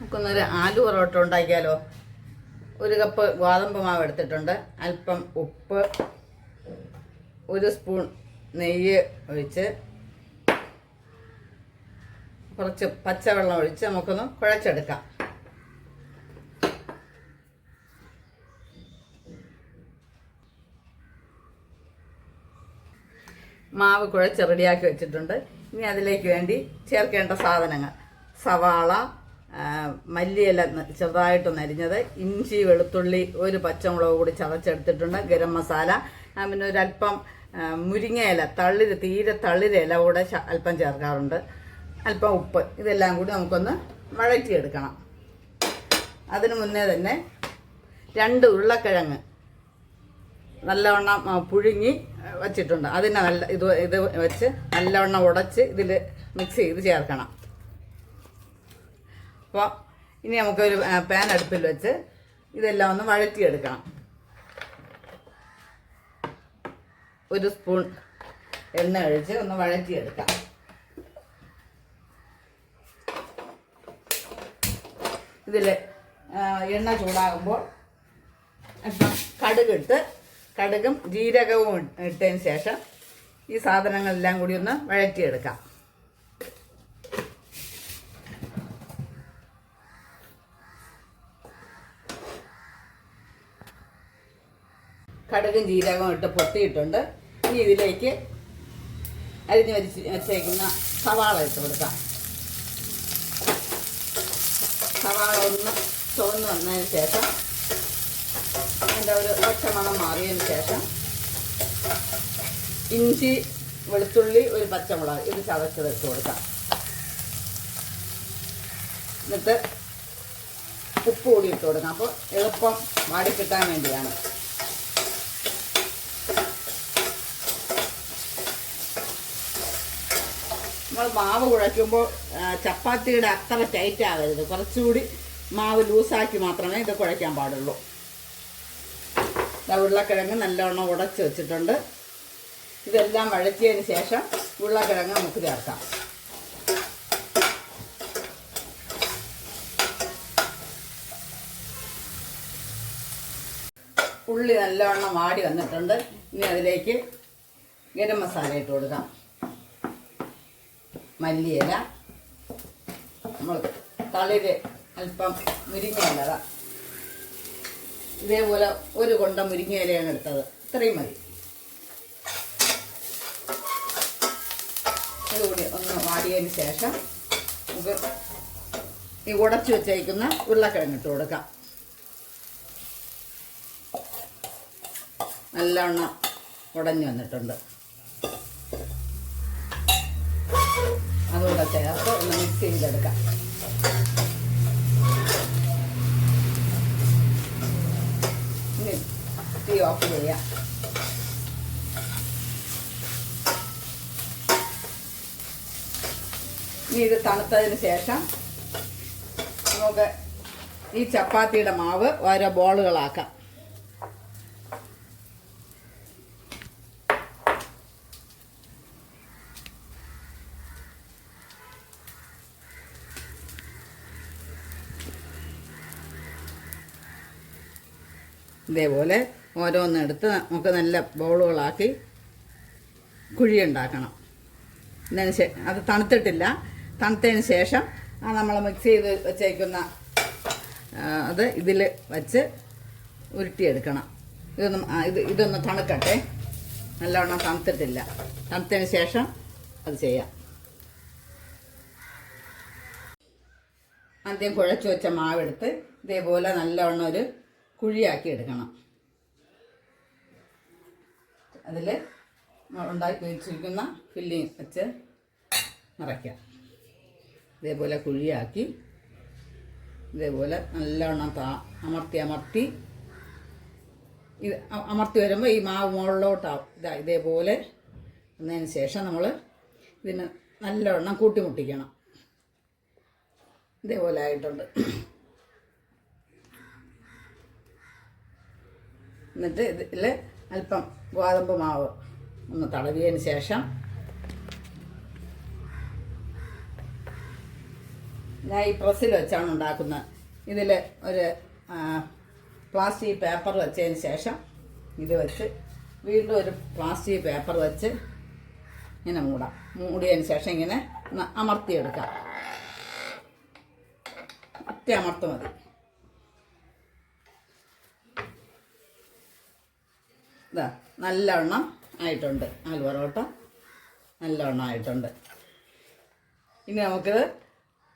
നമുക്കൊന്നൊരു ആലു പൊറോട്ട ഉണ്ടാക്കിയാലോ? ഒരു കപ്പ് ഗോതമ്പ് മാവ് എടുത്തിട്ടുണ്ട്. അല്പം ഉപ്പ് ഒരു സ്പൂൺ നെയ്യ് ഒഴിച്ച് കുറച്ച് പച്ചവെള്ളം ഒഴിച്ച് നമുക്കൊന്ന് കുഴച്ചെടുക്കാം. മാവ് കുഴച്ച് റെഡിയാക്കി വെച്ചിട്ടുണ്ട്. ഇനി അതിലേക്ക് വേണ്ടി ചേർക്കേണ്ട സാധനങ്ങൾ. സവാള മല്ലിയില ന- ചെറുതായിട്ടൊന്ന് അരിഞ്ഞത് ഇഞ്ചി വെളുത്തുള്ളി ഒരു പച്ചമുളക് കൂടി ചതച്ചെടുത്തിട്ടുണ്ട് ഗരം മസാല. പിന്നെ ഒരല്പം മുരിങ്ങയില തളിര് തീരെ തളിര് ഇല കൂടെ അല്പം ചേർക്കാറുണ്ട്. അല്പം ഉപ്പ്. ഇതെല്ലാം കൂടി നമുക്കൊന്ന് വഴറ്റിയെടുക്കണം. അതിനു മുന്നേ തന്നെ രണ്ട് ഉരുളക്കിഴങ്ങ് നല്ലവണ്ണം പുഴുങ്ങി വച്ചിട്ടുണ്ട്. അതിനെ നല്ല ഇത് ഇത് വെച്ച് നല്ലവണ്ണം ഉടച്ച് ഇതിൽ മിക്സ് ചെയ്ത് ചേർക്കണം. അപ്പോൾ ഇനി നമുക്കൊരു പാൻ അടുപ്പിൽ വെച്ച് ഇതെല്ലാം ഒന്ന് വഴറ്റിയെടുക്കണം. ഒരു സ്പൂൺ എണ്ണ ഒഴിച്ച് ഒന്ന് വഴറ്റിയെടുക്കാം. ഇതിൽ എണ്ണ ചൂടാകുമ്പോൾ കടുക് കടുകിട്ട് കടുകും ജീരകവും ഇട്ടതിന് ശേഷം ഈ സാധനങ്ങളെല്ലാം കൂടി ഒന്ന് വഴറ്റിയെടുക്കാം. കടുകും ജീരകവും ഇട്ട് പൊട്ടിയിട്ടുണ്ട്. ഇനി ഇതിലേക്ക് അരിഞ്ഞ് വരിച്ച് വെച്ചേക്കുന്ന സവാള ഇട്ട് കൊടുക്കാം. സവാള ഒന്ന് ചുവന്ന് വന്നതിന് ശേഷം അതിന്റെ ഒരു പച്ചമണം മാറിയതിന് ശേഷം ഇഞ്ചി വെളുത്തുള്ളി ഒരു പച്ചമുളക് ഇത് ചതച്ചത് ഇട്ട് കൊടുക്കാം. എന്നിട്ട് ഉപ്പ് കൂടി ഇട്ട് കൊടുക്കാം. അപ്പോൾ എളുപ്പം വാടിക്കിട്ടാൻ വേണ്ടിയാണ്. മാവ് കുഴയ്ക്കുമ്പോൾ ചപ്പാത്തിയുടെ അത്ര ടൈറ്റ് ആകരുത് കുറച്ചുകൂടി മാവ് ലൂസാക്കി മാത്രമേ ഇത് കുഴയ്ക്കാൻ പാടുള്ളൂ. ഉരുളക്കിഴങ്ങ് നല്ലവണ്ണം ഉടച്ച് വെച്ചിട്ടുണ്ട്. ഇതെല്ലാം വഴറ്റിയതിന് ശേഷം ഉരുളക്കിഴങ്ങ് നമുക്ക് ചേർക്കാം. ഉള്ളി നല്ലവണ്ണം വാടി വന്നിട്ടുണ്ട്. ഇനി അതിലേക്ക് ഗരം മസാല ഇട്ട് കൊടുക്കാം. മല്ലിയില. നമ്മൾ തളിര് അല്പം മുരിങ്ങയില ദാ. ഇതേപോലെ ഒരു കൊണ്ട മുരിങ്ങയിലയാണ് എടുത്തത്. ഇത്രയും മതി. ഇതുകൂടി ഒന്ന് വാടിയതിന് ശേഷം നമുക്ക് ഈ ഉടച്ചു വെച്ചേക്കുന്ന ഉരുളക്കിഴങ്ങ് ഇട്ട് കൊടുക്കാം. നല്ലവണ്ണം ഉടഞ്ഞു വന്നിട്ടുണ്ട്. അതുകൂടെ ചേർത്ത് ഒന്ന് മിക്സ് ചെയ്തെടുക്കാം. ഇനി തീ ഓഫ് ചെയ്യാം. ഇനി ഇത് തണുത്തതിന് ശേഷം നമുക്ക് ഈ ചപ്പാത്തിയുടെ മാവ് ഓരോ ബോളുകളാക്കാം. ഇതേപോലെ ഓരോന്നെടുത്ത് നമുക്ക് നല്ല ബൗളുകളാക്കി കുഴി ഉണ്ടാക്കണം എന്നതിന് ശേ അത് തണുത്തിട്ടില്ല. തണുത്തതിന് ശേഷം ആ നമ്മൾ മിക്സ് ചെയ്ത് വെച്ചേക്കുന്ന അത് ഇതിൽ വച്ച് ഉരുട്ടിയെടുക്കണം. ഇതൊന്നും ഇത് ഇതൊന്ന് തണുക്കട്ടെ. നല്ലവണ്ണം തണുത്തിട്ടില്ല. തണുത്തതിന് ശേഷം അത് ചെയ്യാം. ആദ്യം കുഴച്ച് വെച്ച മാവെടുത്ത് ഇതേപോലെ നല്ലവണ്ണം ഒരു കുഴിയാക്കി എടുക്കണം. അതിൽ ഉണ്ടാക്കി വെച്ചിരിക്കുന്ന ഫില്ലിങ് വെച്ച് നിറയ്ക്കാം. ഇതേപോലെ കുഴിയാക്കി ഇതേപോലെ നല്ലവണ്ണം താ അമർത്തി അമർത്തി. ഇത് അമർത്തി വരുമ്പോൾ ഈ മാവ് മുകളിലോട്ടാവും. ഇതാ ഇതേപോലെ വന്നതിന് ശേഷം നമ്മൾ ഇതിന് നല്ലവണ്ണം കൂട്ടിമുട്ടിക്കണം. ഇതേപോലെ ആയിട്ടുണ്ട്. എന്നിട്ട് ഇതിൽ അല്പം ഗോതമ്പ് മാവ് ഒന്ന് തടവിയതിന് ശേഷം ഞാൻ ഈ പ്രസ്സിൽ വെച്ചാണ് ഉണ്ടാക്കുന്നത്. ഇതിൽ ഒരു പ്ലാസ്റ്റിക് പേപ്പർ വെച്ചതിന് ശേഷം ഇത് വെച്ച് വീണ്ടും ഒരു പ്ലാസ്റ്റിക് പേപ്പർ വെച്ച് ഇങ്ങനെ മൂടാം. മൂടിയതിന് ശേഷം ഇങ്ങനെ അമർത്തിയെടുക്കാം. ഒറ്റ അമർത്ത് മതി. ഇതാ നല്ലവണ്ണം ആയിട്ടുണ്ട്. ആലു പൊറോട്ട നല്ലവണ്ണം ആയിട്ടുണ്ട്. ഇനി നമുക്ക്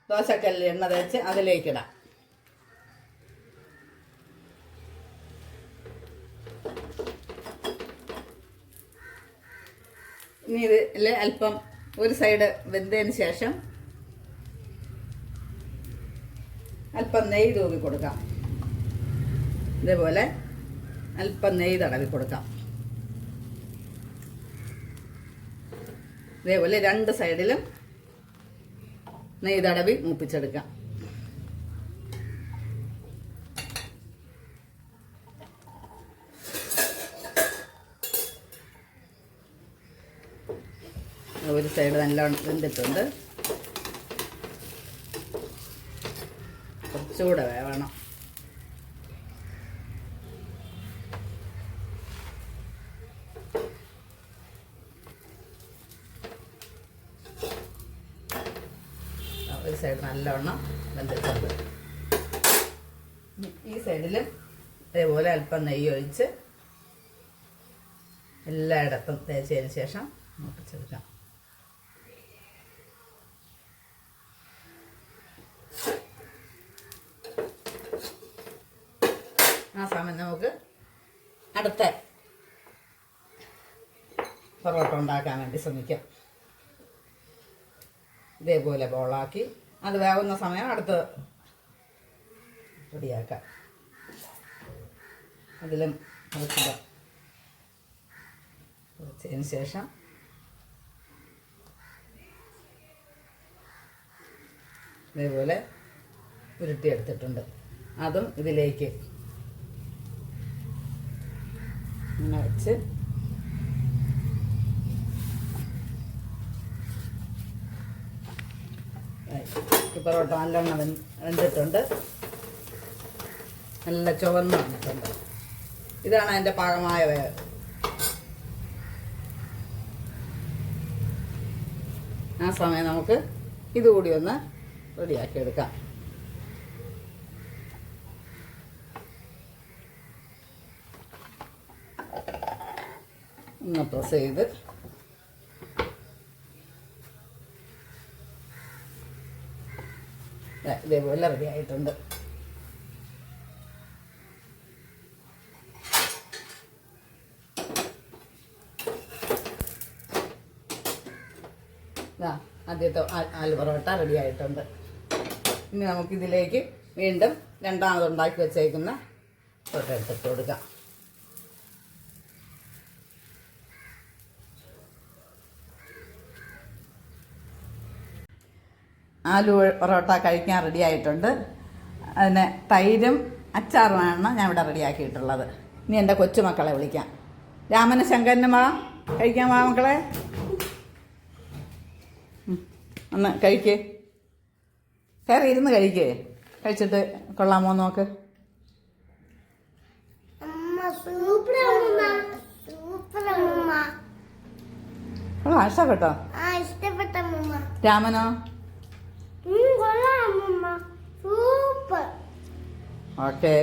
ദോശക്കല്ലിൽ എണ്ണ തേച്ച് അതിലേക്കിടാം ഇനി ഇതിൽ അല്പം ഒരു സൈഡ് വെന്തതിന് ശേഷം അല്പം നെയ്യ് തൂവി കൊടുക്കാം. ഇതേപോലെ അല്പം നെയ്യ് തടവി കൊടുക്കാം. ഇതേപോലെ രണ്ട് സൈഡിലും നെയ്യ് തടവി മൂപ്പിച്ചെടുക്കാം. ഒരു സൈഡ് നല്ലോണം വെന്തിട്ടുണ്ട്. കുറച്ചുകൂടെ വേവണം ഒരു സൈഡ് നല്ലവണ്ണം വെന്തിട്ടുണ്ട്. ഈ സൈഡിലും ഇതേപോലെ അല്പം നെയ്യ് ഒഴിച്ച് എല്ലായിടത്തും തേച്ചതിന് ശേഷം മുട്ടിച്ചെടുക്കാം ആ സമയം നമുക്ക് അടുത്ത പൊറോട്ട ഉണ്ടാക്കാൻ വേണ്ടി ശ്രമിക്കാം. ഇതേപോലെ ബോളാക്കി അത് വേവുന്ന സമയം അടുത്ത് റെഡിയാക്കാം. അതിലും കുറച്ചില്ല കുറച്ചതിന് ശേഷം ഇതേപോലെ ഉരുട്ടിയെടുത്തിട്ടുണ്ട് അതും ഇതിലേക്ക്. ഇങ്ങനെ വെച്ച് ഈ പൊറോട്ട നല്ലോണം വെന്ത് വെന്തിട്ടുണ്ട്. നല്ല ചുവന്ന് വന്നിട്ടുണ്ട്. ഇതാണ് അതിന്റെ പാകമായ വേവ്. ആ സമയം നമുക്ക് ഇതുകൂടി ഒന്ന് റെഡിയാക്കി എടുക്കാം. ഒന്ന് പ്രസ് ചെയ്ത് ഇതേപോലെ റെഡി ആയിട്ടുണ്ട്. ആദ്യത്തെ ആലു പൊറോട്ട റെഡി ആയിട്ടുണ്ട്. ഇനി നമുക്കിതിലേക്ക് വീണ്ടും രണ്ടാമത് ഉണ്ടാക്കി വെച്ചേക്കുന്ന പൊറോട്ട എടുത്തിട്ട് കൊടുക്കാം. ആലു പൊറോട്ട കഴിക്കാൻ റെഡി ആയിട്ടുണ്ട്. അതിന് തൈരും അച്ചാറുമാണ് ഞാൻ ഇവിടെ റെഡിയാക്കിയിട്ടുള്ളത് ഇനി എന്റെ കൊച്ചുമക്കളെ വിളിക്കാം. രാമന ശങ്കരനും വാ കഴിക്കാൻ വാ മക്കളെ ഒന്ന് കഴിക്കേ. കയറി ഇരുന്ന് കഴിക്കേ. കഴിച്ചിട്ട് കൊള്ളാമോ നോക്ക് കൊള്ളാം ഇഷ്ടപ്പെട്ട? രാമനോ? ഓക്കേ